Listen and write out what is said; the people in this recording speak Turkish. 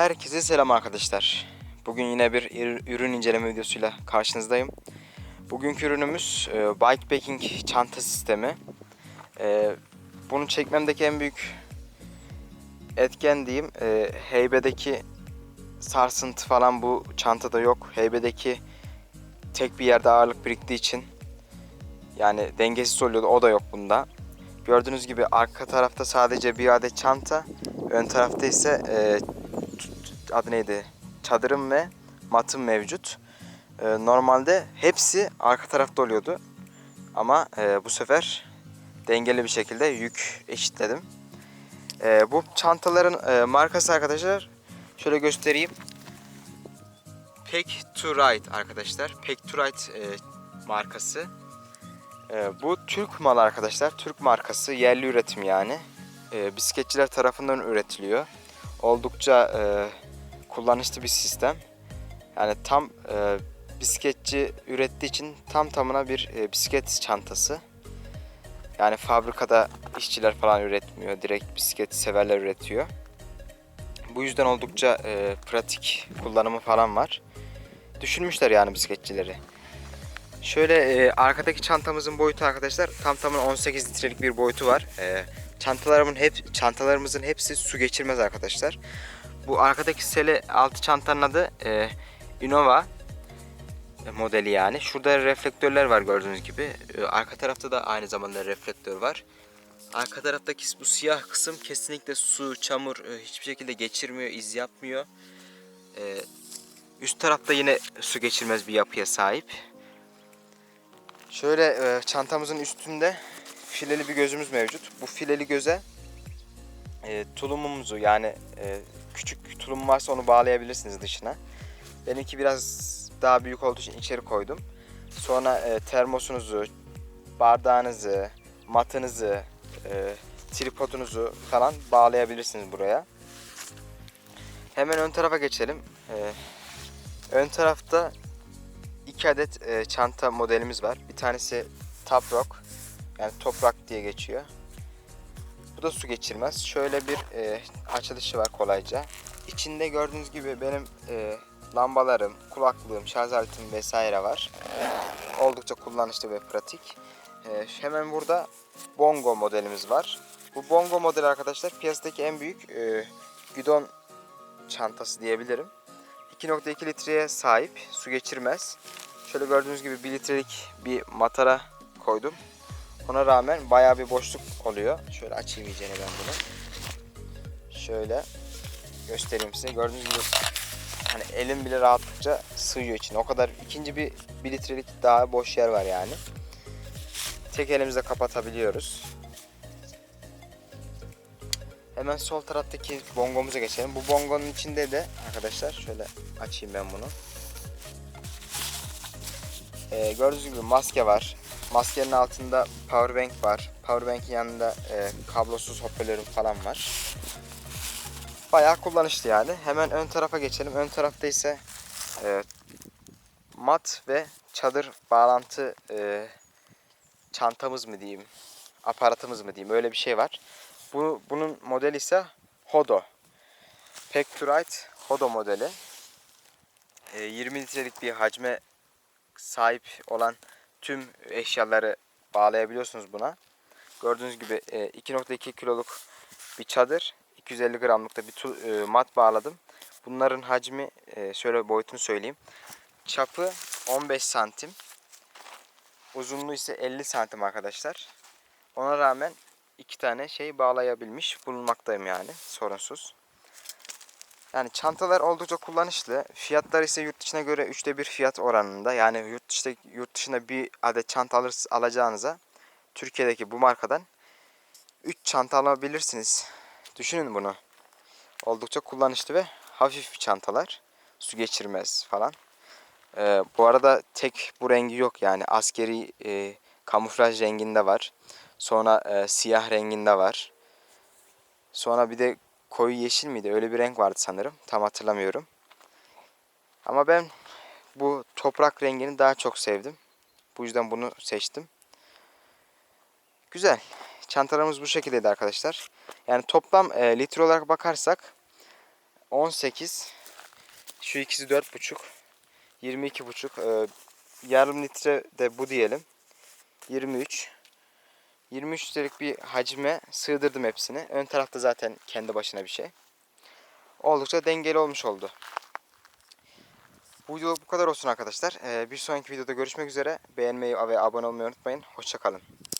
Herkese selam arkadaşlar. Bugün yine bir ür- ürün inceleme videosuyla karşınızdayım. Bugünkü ürünümüz e, Bikepacking çanta sistemi. E, bunu çekmemdeki en büyük etken diyeyim e, heybedeki sarsıntı falan bu çantada yok. Heybedeki tek bir yerde ağırlık biriktiği için yani dengesiz oluyordu o da yok bunda. Gördüğünüz gibi arka tarafta sadece bir adet çanta, ön tarafta ise e, adı neydi? Çadırım ve matım mevcut. Ee, normalde hepsi arka tarafta oluyordu. Ama e, bu sefer dengeli bir şekilde yük eşitledim. Ee, bu çantaların e, markası arkadaşlar şöyle göstereyim. Pack to Ride arkadaşlar. Pack to Ride e, markası. E, bu Türk malı arkadaşlar. Türk markası. Yerli üretim yani. E, bisikletçiler tarafından üretiliyor. Oldukça e, kullanışlı bir sistem. Yani tam e, bisikletçi ürettiği için tam tamına bir e, bisiklet çantası. Yani fabrikada işçiler falan üretmiyor. Direkt bisiklet severler üretiyor. Bu yüzden oldukça e, pratik kullanımı falan var. Düşünmüşler yani bisikletçileri. Şöyle e, arkadaki çantamızın boyutu arkadaşlar tam tamına 18 litrelik bir boyutu var. E, çantalarımın hep çantalarımızın hepsi su geçirmez arkadaşlar. Bu arkadaki sele altı çantanın adı e, Innova e, modeli yani. Şurada reflektörler var gördüğünüz gibi. E, arka tarafta da aynı zamanda reflektör var. Arka taraftaki bu siyah kısım kesinlikle su, çamur e, hiçbir şekilde geçirmiyor, iz yapmıyor. E, üst tarafta yine su geçirmez bir yapıya sahip. Şöyle e, çantamızın üstünde fileli bir gözümüz mevcut. Bu fileli göze e, tulumumuzu yani e, küçük tulum varsa onu bağlayabilirsiniz dışına. Benimki biraz daha büyük olduğu için içeri koydum. Sonra e, termosunuzu, bardağınızı, matınızı, e, tripodunuzu falan bağlayabilirsiniz buraya. Hemen ön tarafa geçelim. E, ön tarafta iki adet e, çanta modelimiz var. Bir tanesi Top Rock yani toprak diye geçiyor. Bu da su geçirmez. Şöyle bir e, açılışı var kolayca. İçinde gördüğünüz gibi benim e, lambalarım, kulaklığım, şarj aletim vesaire var. Oldukça kullanışlı ve pratik. E, hemen burada Bongo modelimiz var. Bu Bongo modeli arkadaşlar piyasadaki en büyük e, gidon çantası diyebilirim. 2.2 litreye sahip, su geçirmez. Şöyle gördüğünüz gibi 1 litrelik bir matara koydum. Ona rağmen bayağı bir boşluk oluyor. Şöyle açayım iyicene ben bunu. Şöyle göstereyim size. Gördüğünüz gibi hani elim bile rahatlıkça sığıyor için. O kadar ikinci bir 1 litrelik daha boş yer var yani. Tek elimizle kapatabiliyoruz. Hemen sol taraftaki bongomuza geçelim. Bu bongonun içinde de arkadaşlar şöyle açayım ben bunu. Ee, gördüğünüz gibi maske var. Maskenin altında powerbank var. Powerbank'in yanında e, kablosuz hoparlörüm falan var. Bayağı kullanışlı yani. Hemen ön tarafa geçelim. Ön tarafta ise e, mat ve çadır bağlantı e, çantamız mı diyeyim, aparatımız mı diyeyim öyle bir şey var. Bu, bunun modeli ise Hodo. Pectorite Hodo modeli. E, 20 litrelik bir hacme sahip olan tüm eşyaları bağlayabiliyorsunuz buna. Gördüğünüz gibi e, 2.2 kiloluk bir çadır, 250 gramlık da bir e, mat bağladım. Bunların hacmi e, şöyle boyutunu söyleyeyim. Çapı 15 santim. Uzunluğu ise 50 santim arkadaşlar. Ona rağmen iki tane şey bağlayabilmiş bulunmaktayım yani sorunsuz. Yani çantalar oldukça kullanışlı. Fiyatlar ise yurt dışına göre üçte bir fiyat oranında. Yani yurt dışında, yurt dışında bir adet çanta alır, alacağınıza Türkiye'deki bu markadan 3 çanta alabilirsiniz. Düşünün bunu. Oldukça kullanışlı ve hafif çantalar. Su geçirmez falan. Ee, bu arada tek bu rengi yok yani askeri e, kamuflaj renginde var. Sonra e, siyah renginde var. Sonra bir de koyu yeşil miydi? Öyle bir renk vardı sanırım. Tam hatırlamıyorum. Ama ben bu toprak rengini daha çok sevdim. Bu yüzden bunu seçtim. Güzel. Çantalarımız bu şekildeydi arkadaşlar. Yani toplam e, litre olarak bakarsak 18. Şu ikisi 4,5. 22,5. Ee, yarım litre de bu diyelim. 23. 23 litrelik bir hacme sığdırdım hepsini. Ön tarafta zaten kendi başına bir şey. Oldukça dengeli olmuş oldu. Bu videoluk bu kadar olsun arkadaşlar. Ee, bir sonraki videoda görüşmek üzere. Beğenmeyi ve abone olmayı unutmayın. Hoşçakalın.